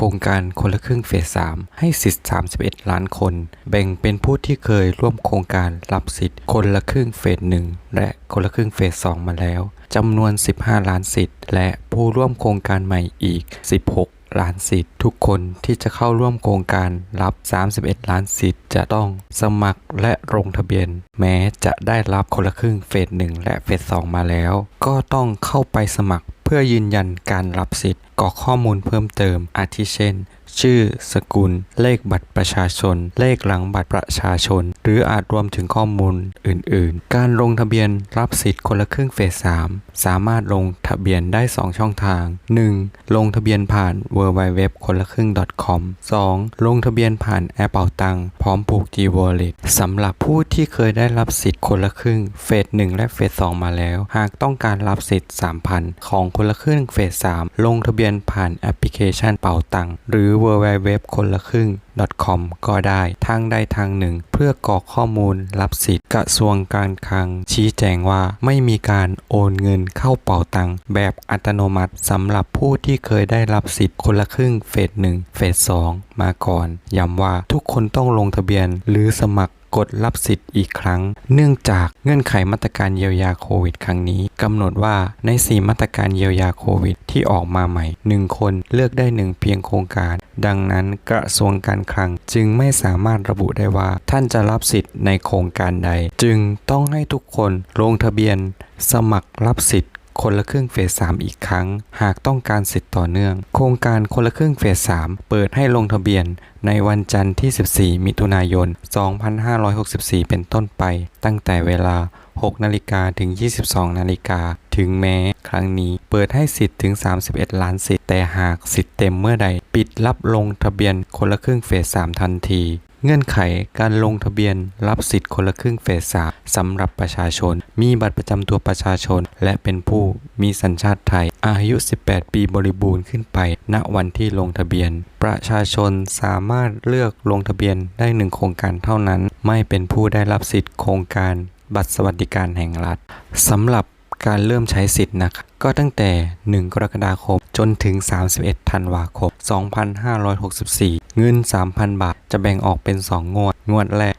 โครงการคนละครึ่งเฟส 3 ให้สิทธิ์ 31 ล้านคน แบ่งเป็นผู้ที่เคยร่วมโครงการรับสิทธิ์คนละครึ่งเฟส 1 และคนละครึ่งเฟส 2 มาแล้วจำนวน 15 ล้านสิทธิ์ และผู้ร่วมโครงการใหม่อีก 16ล้านสิทธิ์ทุกคนที่จะเข้าร่วมโครงการรับ 31 ล้านสิทธิ์จะต้องสมัครและลงทะเบียน แม้จะได้รับคนละครึ่งเฟส 1 และเฟส 2 มาแล้ว ก็ต้องเข้าไปสมัครเพื่อยืนยันการรับสิทธิ์ กรอกข้อมูลเพิ่มเติม อาทิเช่น ชื่อ สกุล เลขบัตรประชาชน เลขหลังบัตรประชาชน หรืออาจรวมถึงข้อมูลอื่น ๆ การลงทะเบียนรับสิทธิ์คนละครึ่งเฟส3สามารถลงทะเบียนได้ 2 ช่องทาง 1. ลงทะเบียนผ่าน w w w คนละครึ่ง .com 2. ลงทะเบียนผ่านแอปเป่าตังพร้อมผูก G Wallet สำหรับผู้ที่เคยได้รับสิทธิ์คนละครึ่งเฟส1และเฟส2มาแล้ว หากต้องการรับสิทธิ์ 3,000 ของคนละครึ่งเฟส3ลงทะเบียนผ่านแอปพลิเคชันเป่าตังหรือ w w w คนละครึ่ง .com ก็ได้ทางใดทางหนึ่ง เพื่อกรอกข้อมูลรับสิทธิ์กระทรวงการคลัง ชี้แจงว่าไม่มีการโอนเงินเข้าเป่าตังแบบอัตโนมัติสำหรับผู้ที่เคยได้รับสิทธิ์คนละครึ่งเฟส1เฟส2มาก่อนย้ำว่าทุกคนต้องลงทะเบียนหรือสมัคร กดรับสิทธิ์อีกครั้ง เนื่องจากเงื่อนไขมาตรการเยียวยาโควิด ครั้งนี้กำหนดว่าใน 4 มาตรการเยียวยาโควิด ที่ออกมาใหม่ 1 คนเลือกได้ 1 เพียงโครงการ ดังนั้นกระทรวงการคลังจึงไม่สามารถระบุได้ว่า ท่านจะรับสิทธิ์ในโครงการใด จึงต้องให้ทุกคนลงทะเบียน สมัครรับสิทธิ์ คนละครึ่งเฟส3อีกครั้ง หากต้องการสิทธิ์ต่อเนื่อง โครงการคนละครึ่งเฟส3เปิดให้ลงทะเบียน ในวันจันทร์ที่ 14 มิถุนายน 2564 เป็นต้นไป ตั้งแต่เวลา 6 นาฬิกาถึง 22 นาฬิกา ถึงแม้ครั้งนี้เปิดให้สิทธิ์ถึง 31 ล้านสิทธิ์ แต่หากสิทธิ์เต็มเมื่อใด ปิดรับลงทะเบียนคนละครึ่งเฟส3ทันที เงื่อนไขการลงทะเบียนรับสิทธิ์คนละครึ่งเฟส3สำหรับประชาชน มีบัตรประจำตัวประชาชน และเป็นผู้มีสัญชาติไทย อายุ 18 ปีบริบูรณ์ขึ้นไป ณวันที่ลงทะเบียน ประชาชนสามารถเลือกลงทะเบียนได้หนึ่งโครงการเท่านั้น ไม่เป็นผู้ได้รับสิทธิ์โครงการบัตรสวัสดิการแห่งรัฐสำหรับ การเริ่มใช้สิทธิ์นะครับก็ตั้งแต่ 1 กรกฎาคม จนถึง 31 ธันวาคม 2564 เงิน 3,000 บาทจะแบ่งออกเป็น 2 งวด งวดแรก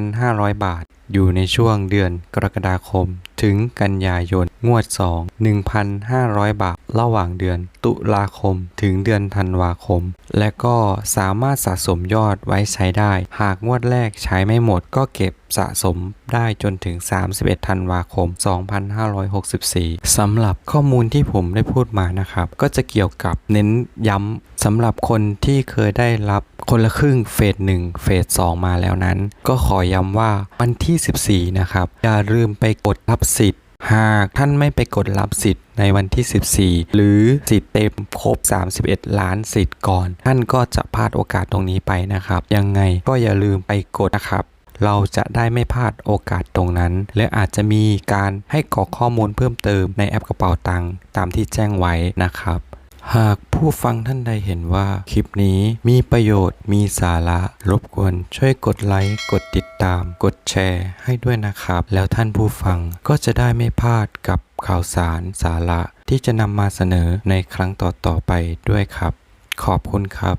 1,500 บาท อยู่ในช่วงเดือนกรกฎาคม ถึงกันยายน งวด 2 1,500 บาท ระหว่างเดือน ตุลาคมถึงเดือนธันวาคม และก็สามารถสะสมยอดไว้ใช้ได้ หากงวดแรกใช้ไม่หมดก็เก็บสะสมได้จนถึง 31 ธันวาคม 2564 สำหรับข้อมูลที่ผมได้พูดมานะครับ ก็จะเกี่ยวกับเน้นย้ำสำหรับคนที่เคยได้รับคนละครึ่งเฟส1เฟส2มาแล้วนั้น ก็ขอย้ำว่าวันที่ 14 นะครับ อย่าลืมไปกดรับสิทธิ์หากท่านไม่ไปกดรับสิทธิ์ในวันที่ 14 หรือสิทธิ์เต็มครบ 31 ล้านสิทธิ์ก่อน ท่านก็จะพลาดโอกาสตรงนี้ไปนะครับ ยังไงก็อย่าลืมไปกดนะครับ เราจะได้ไม่พลาดโอกาสตรงนั้น และอาจจะมีการให้กรอกข้อมูลเพิ่มเติมในแอปกระเป๋าตังค์ตามที่แจ้งไว้นะครับ หากผู้ฟังท่านใดเห็นว่าคลิปนี้มีประโยชน์มีสาระ รบกวนช่วยกดไลค์ กดติดตาม กดแชร์ให้ด้วยนะครับ แล้วท่านผู้ฟังก็จะได้ไม่พลาดกับข่าวสารสาระที่จะนำมาเสนอในครั้งต่อๆไปด้วยครับ ขอบคุณครับ